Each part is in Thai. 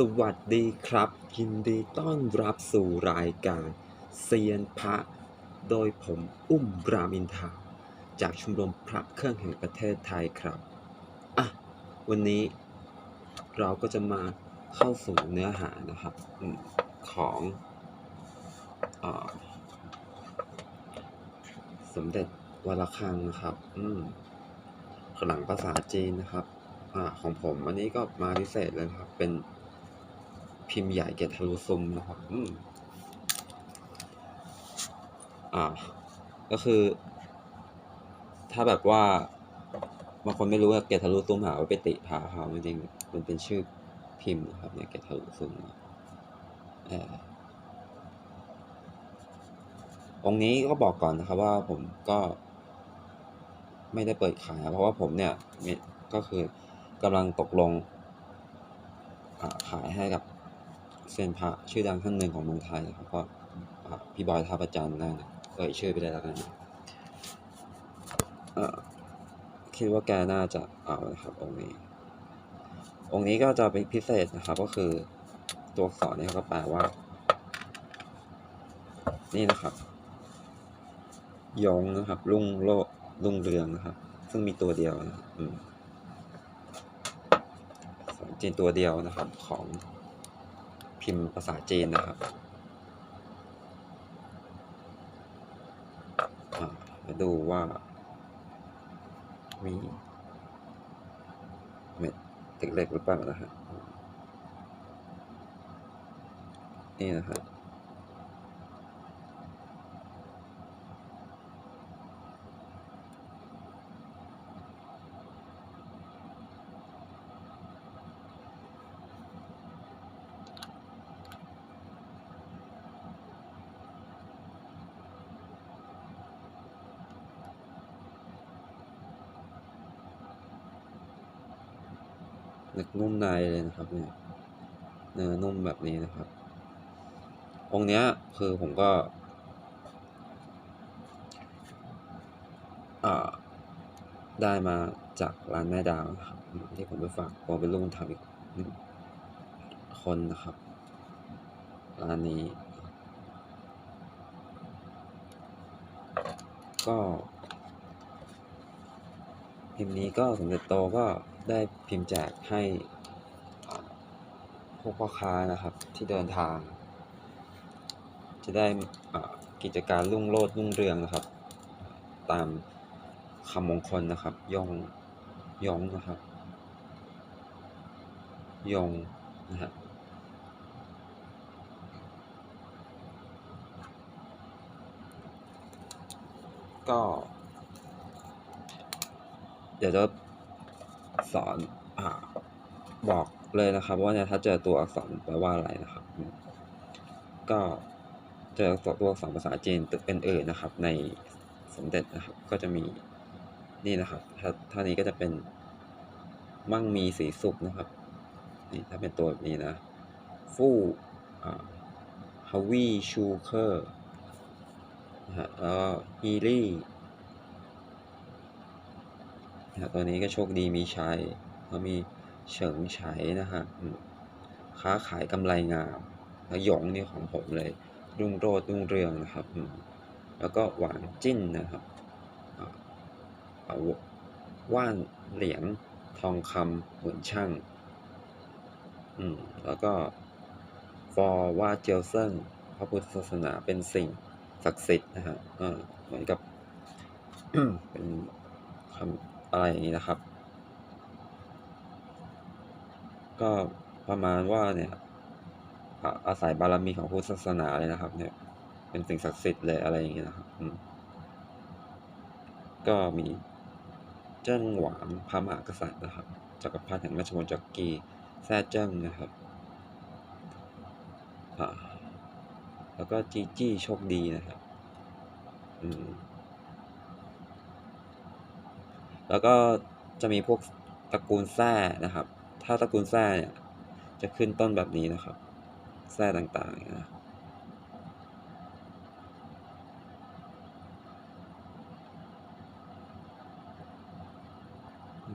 สวัสดีครับ ยินดีต้อนรับสู่รายการเซียนพระ โดยผมอุ้มรามอินทาจากชมรมพระเครื่องแห่งประเทศไทยครับ อะ วันนี้เราก็จะมาเข้าสู่เนื้อหานะครับของอสมเด็จวระฆังนะครับอืมหลังภาษาจีนนะครับ อ่า ของผมอันนี้ก็มาพิเศษเลยครับ เป็น พิมพ์ใหญ่เกตทะลุซุมนะครับอืมอ่า ก็คือ ถ้าแบบว่าบางคนไม่รู้ว่าเกตทะลุซุมหาว่าไปติพาเขาจริงๆมันเป็นชื่อพิมพ์นะครับเนี่ยเกตทะลุซุมเอ่อองค์นี้ก็บอกก่อนนะครับว่าผมก็ไม่ได้เปิดขายนะเพราะว่าผมเนี่ยมีก็คือกำลังตกลงอ่าขายให้กับ เซียนพระชื่อดังท่านหนึ่งของเมืองไทยนะครับก็พี่บอยท่าประจันทร์นั่นเอ่ยชื่อไปเลยแล้วกันคิดว่าแกน่าจะเอานะครับองค์นี้ องค์นี้ก็จะเป็นพิเศษนะครับ ก็คือตัวอักษรเนี่ยก็แปลว่า นี่นะครับยงนะครับ รุ่งโลดรุ่งเรืองนะครับ ซึ่งมีตัวเดียวนะครับอืมภาษาจีนตัวเดียวนะครับของ พิมพ์ภาษาจีนนะครับมาดูว่า มีเม็ดเล็กๆหรือเปล่านะฮะนี่นะครับ นึกนุ่มในเลยนะครับเนี่ยเนื้อนุ่มแบบนี้นะครับ องค์เนี้ยคือผมก็อ่าได้มาจากร้านแม่ดาวครับที่ผมไปฝากผมเป็นลูกบุญธรรมอีกหนึ่งคนนะครับ ร้านนี้ ก็พิมพ์นี้ก็สมเด็จโตก็ได้ พิมพ์แจกให้พวกพ่อค้านะครับที่เดินทาง จะได้กิจการรุ่งโรจน์รุ่งเรืองนะครับ ตามคำมงคลนะครับยองยองนะครับยองนะฮะก็ เดี๋ยวจะ สอนอบอกเลยนะครับ ว่าเนี่ยถ้าเจอตัวอักษรแปลว่าอะไรนะครับ ก็เจอตัวอักษรภาษาจีนเป็นอื่นนะครับ ในสมเด็จนะครับ ก็จะมีนี่นะครับถ้าท่านี้ก็จะเป็นมั่งมีสีสุขนะครับนี่ถ้าเป็นตัวแบบนี้นะฟู่ฮาวีชูเคอร์นะฮะแล้วฮีลี่ นะตัวนี้ก็โชคดีมีชัยแล้วมีเฉิงไฉนะฮะค้าขายกำไรงามแล้วหยงนี่ของผมเลย รุ่งโรจน์รุ่งเรืองนะครับ แล้วก็หวานจิ้นนะครับอ่าว่านเหลียงทองคำเหมือนช่าง อืม แล้วก็ฟอร์ว่าเจียวเซิงพระพุทธศาสนาเป็นสิ่งศักดิ์สิทธิ์นะฮะอ่าเหมือนกับเป็น อะไรอย่างนี้นะครับ ก็ประมาณว่าเนี่ยอาศัยบารมีของพุทธศาสนาเลยนะครับ เนี่ย เป็นสิ่งศักดิ์สิทธิ์เลยอะไรอย่างเงี้ยนะครับอืมก็มีเจิ้งหวานพระมหากษัตริย์นะครับจักรพรรดิแห่งราชวงศ์จักรีแท้เจิ้งนะครับอ่าแล้วก็จีจี้โชคดีนะครับ อืม แล้วก็จะมีพวกตระกูลแท้นะครับ ถ้าตระกูลแท้เนี่ยจะขึ้นต้นแบบนี้นะครับแท้ต่างๆนะ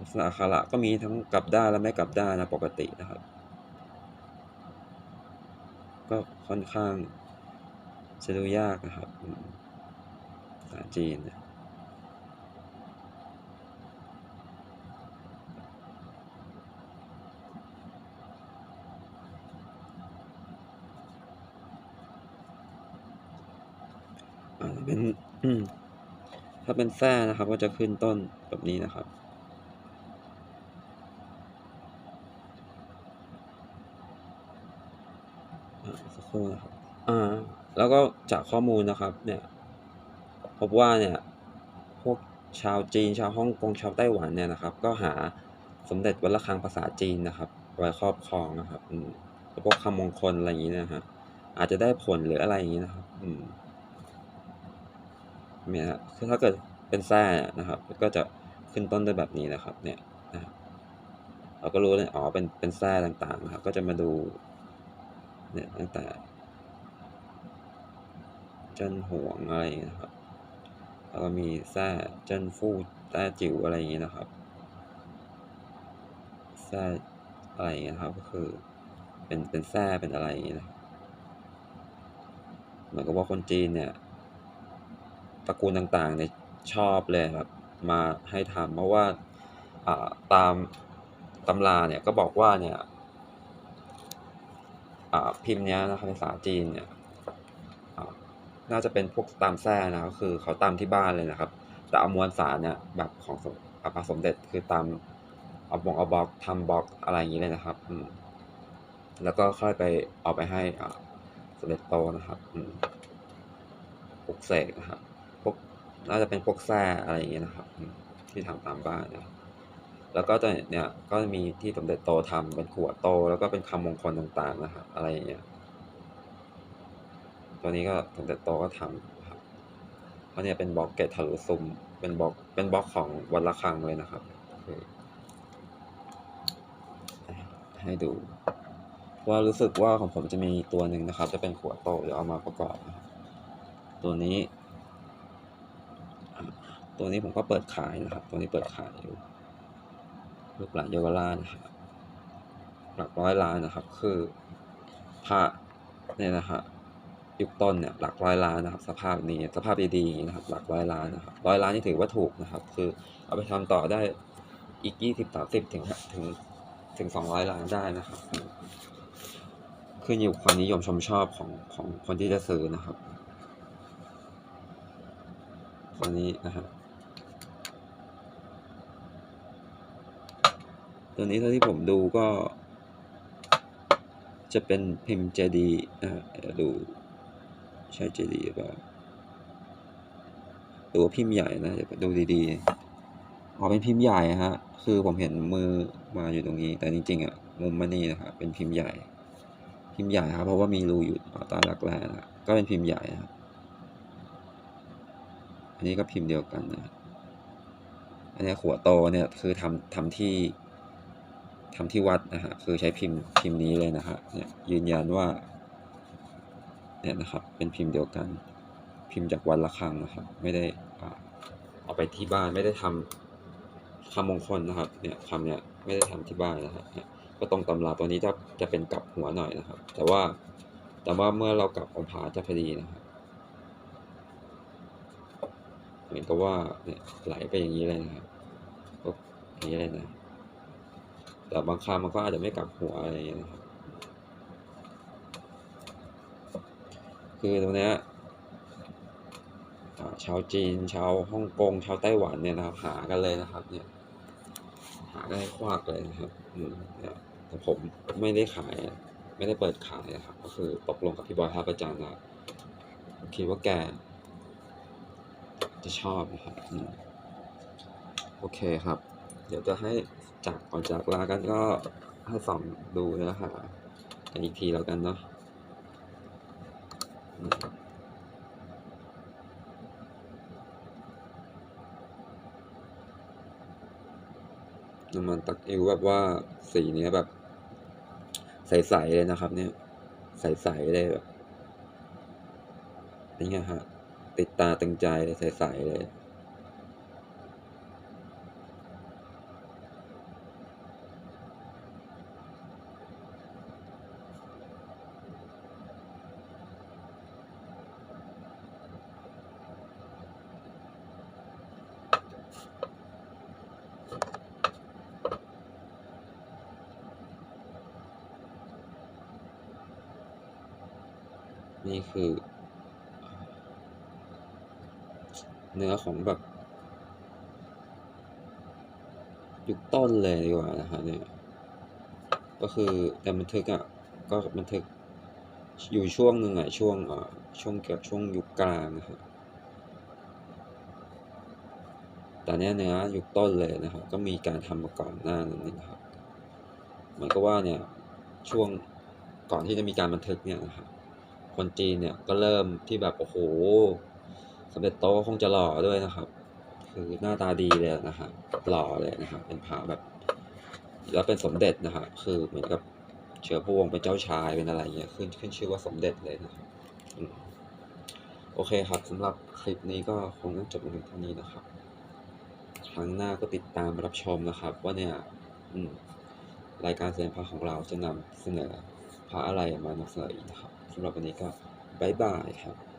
ลักษณะอักขระก็มีทั้งกลับด้านและไม่กลับด้านนะปกตินะครับ ก็ค่อนข้างจะดูยากนะครับภาษาจีนเนี่ย เป็นถ้าเป็นแทร่นะครับ ก็จะขึ้นต้นแบบนี้นะครับ สักครู่นะครับอ่าแล้วก็จากข้อมูลนะครับ เนี่ย พบว่าเนี่ย พวกชาวจีน ชาวฮ่องกง ชาวไต้หวันเนี่ยนะครับ ก็หาสมเด็จวัดระฆังภาษาจีนนะครับ ไว้ครอบครองนะครับ อืมพวกคำมงคลอะไรอย่างงี้นะฮะอาจจะได้ผลหรืออะไรอย่างงี้นะครับ อืม เนี่ยครับคือถ้าเกิดเป็นแทร่นะครับ ก็จะขึ้นต้นด้วยแบบนี้นะครับ เนี่ยนะครับเราก็รู้เลยอ๋อเป็นเป็นแทร่ต่างๆนะครับ ก็จะมาดูเนี่ยตั้งแต่เจิ้นห่วงอะไรนะครับแล้วก็มีแทร่เจิ้นฟู่แต้จิ๋วอะไรอย่างงี้นะครับแทร่อะไรอย่างเงี้ยครับก็คือเป็นเป็นแทร่เป็นอะไรอย่างงี้นะเหมือนกับว่าคนจีนเนี่ย ตระกูลต่างๆเนี่ยชอบเลยแบบมาให้ทำเพราะว่าอ่าตามตำราเนี่ยก็บอกว่าเนี่ยอ่าพิมพ์เนี้ยนะครับภาษาจีนเนี่ยน่าจะเป็นพวกตามแทร่นะก็คือเขาตามที่บ้านเลยนะครับแต่เอามวลสารเนี่ยแบบของอ่าพระสมเด็จคือตามเอาบงเอาบล็อกทำบล็อกอะไรอย่างงี้เลยนะครับอืมแล้วก็ค่อยไปเอาไปให้อ่าสมเด็จโตนะครับอืมปลุกเสกนะครับ น่าจะเป็นพวกแทร่อะไรอย่างงี้ยนะครับ ที่ทำตามบ้านนะแล้วก็จะเนี่ยก็มีที่สมเด็จโตทำเป็นขวดโต แล้วก็เป็นคำมงคลต่างๆนะครับอะไรอย่างเงี้ยตัวนี้ก็สมเด็จโตก็ทำนะครับเพราะเนี่ยเป็นบล็อกเกตทะลุซุมเป็นบล็อกเป็นบล็อกของวัดระฆังเลยนะครับ ให้ดู ว่ารู้สึกว่าของผมจะมีตัวหนึ่งนะครับ จะเป็นขวดโตเดี๋ยวเอามาประกอบ ตัวนี้ ตัวนี้ผมก็เปิดขายนะครับ ตัวนี้เปิดขายอยู่ลูกหลานเยาวราชนะครับหลักร้อยล้านนะครับ คือพระเนี่ยนะฮะยุคต้นเนี่ยหลักร้อยล้านนะครับ สภาพนี้สภาพดีดีนะครับ หลักร้อยล้านนะครับร้อยล้านนี่ถือว่าถูกนะครับ คือเอาไปทำต่อได้อีก20-30ถึงถึงถึง200ล้านได้นะครับอืมขึ้นอยู่ความนิยมชมชอบของของคนที่จะซื้อนะครับตัวนี้นะครับ ตัวนี้เท่าที่ผมดูก็ จะเป็นพิมพ์เจดีนะดูใช่เจดีหรือเปล่าหรือว่าพิมพ์ใหญ่นะเดี๋ยวดูดีๆอ๋อเป็นพิมพ์ใหญ่ครับคือผมเห็นมือมาอยู่ตรงนี้ แต่จริงๆอะมุมมันนี่นะครับเป็นพิมพ์ใหญ่ พิมพ์ใหญ่ครับ เพราะว่ามีรูอยู่อ๋อใต้รักแร้นะก็เป็นพิมพ์ใหญ่ครับอันนี้ก็พิมพ์เดียวกันนะ อันนี้ขัวโตเนี่ยคือทำทำที่ ทำที่วัดนะครับคือใช้พิมพ์พิมพ์นี้เลยนะครับเนี่ยยืนยันว่าเนี่ยนะครับเป็นพิมพ์เดียวกันพิมพ์จากวัดระฆังนะครับ ไม่ได้อ่าเอาไปที่บ้านไม่ได้ทำคำมงคลนะครับเนี่ยคำเนี่ยไม่ได้ทำที่บ้านนะครับก็ตรงตำราตัวนี้จะจะเป็นกลับหัวหน่อยนะครับ แต่ว่าแต่ว่าเมื่อเรากลับองค์พระจะพอดีนะครับเหมือนกับว่าเนี่ยไหลไปอย่างงี้เลยนะครับอย่างงี้เลยนะ แต่บางคำมันก็อาจจะไม่กลับหัวอะไรอย่างงี้นะครับคือตรงเนี้ยชาวจีน ชาวฮ่องกง ชาวไต้หวันเนี่ยนะครับ หากันเลยนะครับ เนี่ย หากันให้ควักเลยนะครับแต่ผมไม่ได้ขาย ไม่ได้เปิดขายนะครับ ก็คือตกลงกับพี่บอยท่าพระจันทร์ว่าคิดว่าแก จะชอบนะครับโอเคครับ เดี๋ยวจะให้ จากก่อนจากลากันก็ให้ส่องดูเนื้อหากันอีกทีแล้วกันเนาะน้ำมันตักอิ้วแบบว่าสีเนี้ยแบบ ใสๆเลยนะครับ เนี่ย ใสๆเลยแบบนไงครับติดตาตึงใจเลยใสๆเลย นี่คือ เนื้อของแบบ ยุคต้นเลยดีกว่านะครับเนี่ยก็คือแต่บันทึกอะก็บันทึกอยู่ช่วงหนึ่งอะช่วงอ่ช่วงเกือบช่วงยุคกลางนะครับแต่เนี้ยเนื้อยุคต้นเลยนะครับ ก็มีการทำมาก่อนหน้านั้นนะครับเหมือนกับว่าเนี่ยช่วงก่อนที่จะมีการบันทึกเนี่ยนะครับ คนจีนเนี่ยก็เริ่มที่แบบโอ้โหสมเด็จโตคงจะหล่อด้วยนะครับ คือหน้าตาดีเลยนะครับหล่อเลยนะครับเป็นพระแบบ แล้วเป็นสมเด็จนะครับคือเหมือนกับเชื้อพระวงศ์เป็นเจ้าชายเป็นอะไรเงี้ยขึ้นขึ้นชื่อว่าสมเด็จเลยนะครับโอเคครับสำหรับคลิปนี้ก็คงต้องจบลงเพียงเท่านี้นะครับ ครั้งหน้าก็ติดตามรับชมนะครับ ว่าเนี่ยรายการเสียงพระของเราจะนำเสนอพระอะไรมานำเสนออีกนะครับ สำหรับวันนี้ก็บ๊ายบายครับ